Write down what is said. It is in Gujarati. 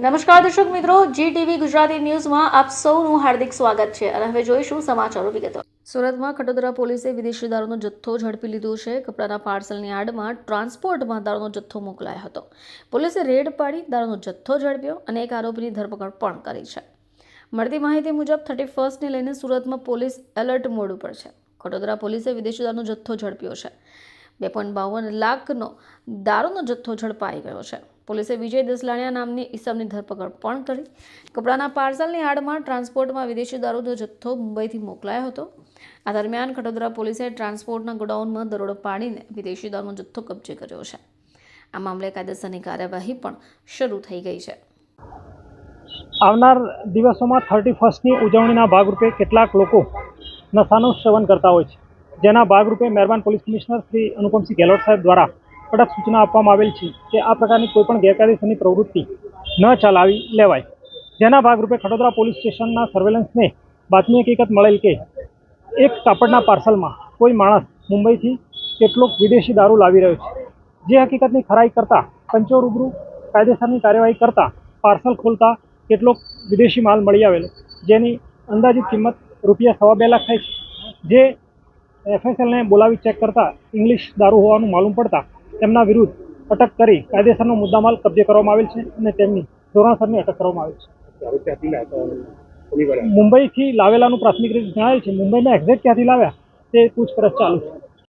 નમસ્કાર દર્શક મિત્રો જી ટીવી ગુજરાતી ન્યૂઝમાં આપ સૌનું હાર્દિક સ્વાગત છે અને હવે જોઈશું સમાચારો વિગતો. સુરતમાં ખટોદરા પોલીસે વિદેશી દારૂનો જથ્થો ઝડપી લીધો છે. કપડાના પાર્સલની આડમાં ટ્રાન્સપોર્ટમાં દારૂનો જથ્થો મોકલાયો હતો. પોલીસે રેડ પાડી દારૂનો જથ્થો ઝડપ્યો અને એક આરોપીની ધરપકડ પણ કરી છે. મળતી માહિતી મુજબ થર્ટી ફર્સ્ટને લઈને સુરતમાં પોલીસ એલર્ટ મોડ ઉપર છે. ખટોદરા પોલીસે વિદેશી દારૂનો જથ્થો ઝડપ્યો છે. બે પોઈન્ટ બાવન લાખનો દારૂનો જથ્થો ઝડપાઈ ગયો છે. પોલીસે વિજય દસલાણિયા નામની ઈસમની ધરપકડ પણ કરી. કપડાના પાર્સલની આડમાં ટ્રાન્સપોર્ટમાં વિદેશી દારૂનો જથ્થો મુંબઈથી મોકલાયો હતો. આ દરમિયાન ખટોદરા પોલીસે ટ્રાન્સપોર્ટના ગોડાઉનમાં દરોડો પાડીને વિદેશી દારૂનો જથ્થો કબજે કર્યો છે. આ મામલે કાયદેસરની કાર્યવાહી પણ શરૂ થઈ ગઈ છે. આવનાર દિવસોમાં થર્ટી ફર્સ્ટની ઉજવણીના ભાગરૂપે કેટલાક લોકો નશાનું સેવન કરતા હોય છે. જેના ભાગરૂપે મહેરબાન પોલીસ કમિશનર શ્રી અનુપમસિંહ ગેહલોત સાહેબ દ્વારા કડક સૂચના આપવામાં આવેલ છે કે આ પ્રકારની કોઈપણ ગેરકાયદેસરની પ્રવૃત્તિ ન ચલાવી લેવાય. જેના ભાગરૂપે ખડોદરા પોલીસ સ્ટેશનના સર્વેલન્સને બાતમી હકીકત મળેલ કે એક કાપડના પાર્સલમાં કોઈ માણસ મુંબઈથી કેટલોક વિદેશી દારૂ લાવી રહ્યો છે. જે હકીકતની ખરાઈ કરતાં પંચો રૂબરૂ કાયદેસરની કાર્યવાહી કરતાં પાર્સલ ખોલતા કેટલોક વિદેશી માલ મળી આવેલો, જેની અંદાજિત કિંમત રૂપિયા સવા બે લાખ થાય છે. જે એફએસએલને બોલાવી ચેક કરતાં ઇંગ્લિશ દારૂ હોવાનું માલુમ પડતા તેમના વિરુદ્ધ અટક કરી કાયદેસરનો મુદ્દામાલ કબજે કરવામાં આવેલ છે અને તેમની ધોરણસરની અટક કરવામાં આવેલ છે. મુંબઈથી લાવેલાનું પ્રાથમિક રીતે જણાવેલ છે. મુંબઈમાં એક્ઝેક્ટ ક્યાંથી લાવ્યા તે પૂછપરછ ચાલુ છે.